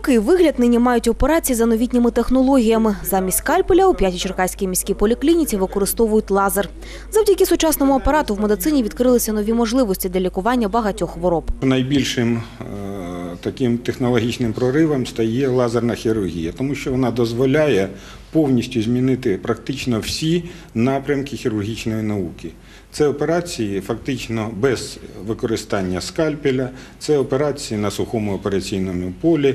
Який вигляд нині мають операції за новітніми технологіями? Замість скальпеля у п'ятій Черкаській міській поліклініці використовують лазер. Завдяки сучасному апарату в медицині відкрилися нові можливості для лікування багатьох хвороб. Найбільшим е, таким технологічним проривом стає лазерна хірургія, тому що вона дозволяє повністю змінити практично всі напрямки хірургічної науки. Це операції фактично без використання скальпеля, це операції на сухому операційному полі.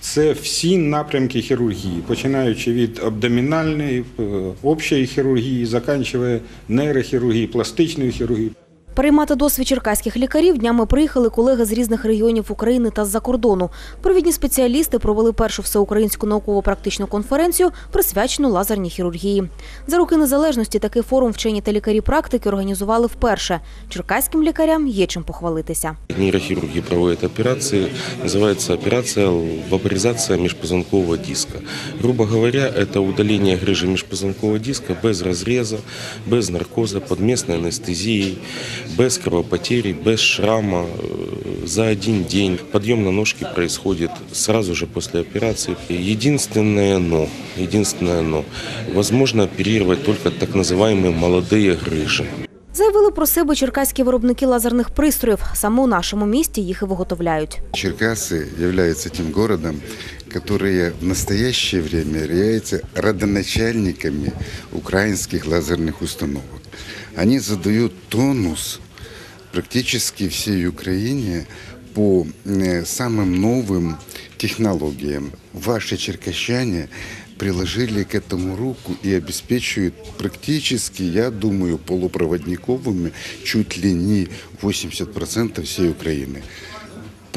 Це всі напрямки хірургії, починаючи від абдомінальної, е, общої хірургії, заканчує нейрохірургії, пластичної хірургії. Переймати досвід черкаських лікарів днями приїхали колеги з різних регіонів України та з-за кордону. Провідні спеціалісти провели першу всеукраїнську науково-практичну конференцію, присвячену лазерній хірургії. За роки незалежності такий форум вчені та лікарі практики організували вперше. Черкаським лікарям є чим похвалитися. Нейрохирурги проводят операции, называется операция вапоризация межпозвонкового диска. Грубо говоря, это удаление грыжи межпозвонкового диска без разреза, без наркоза, под местной анестезией, без кровопотери, без шрама, э, за один день. Подъем на ножки происходит сразу же после операции. Единственное но, единственное но, возможно оперировать только так называемые молодые грыжи. Заявили про себе черкаські виробники лазерних пристроїв. Саме у нашому місті їх і виготовляють. Черкасы являются тем городом, которые в настоящее время являются родоначальниками украинских лазерных установок. Они задают тонус практически всей Украине по э, самым новым технологиям. Ваши черкащане приложили к этому руку и обеспечивают практически, я думаю, полупроводниковыми чуть ли не 80% всей Украины.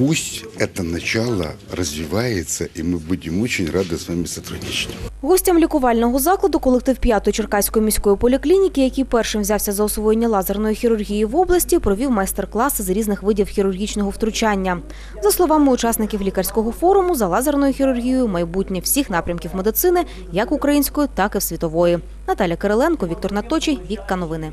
Пусть это начало развивается, и мы будем очень рады с вами сотрудничать. Гостям лікувального закладу колектив п'ятої Черкаської міської поліклініки, який першим взявся за освоєння лазерної хірургії в області, провів майстер-класи з різних видів хірургічного втручання. За словами учасників лікарського форуму, за лазерною хірургією майбутнє всіх напрямків медицини, як української, так і світової. Наталя Кириленко, Віктор Наточий, Вікка Новини.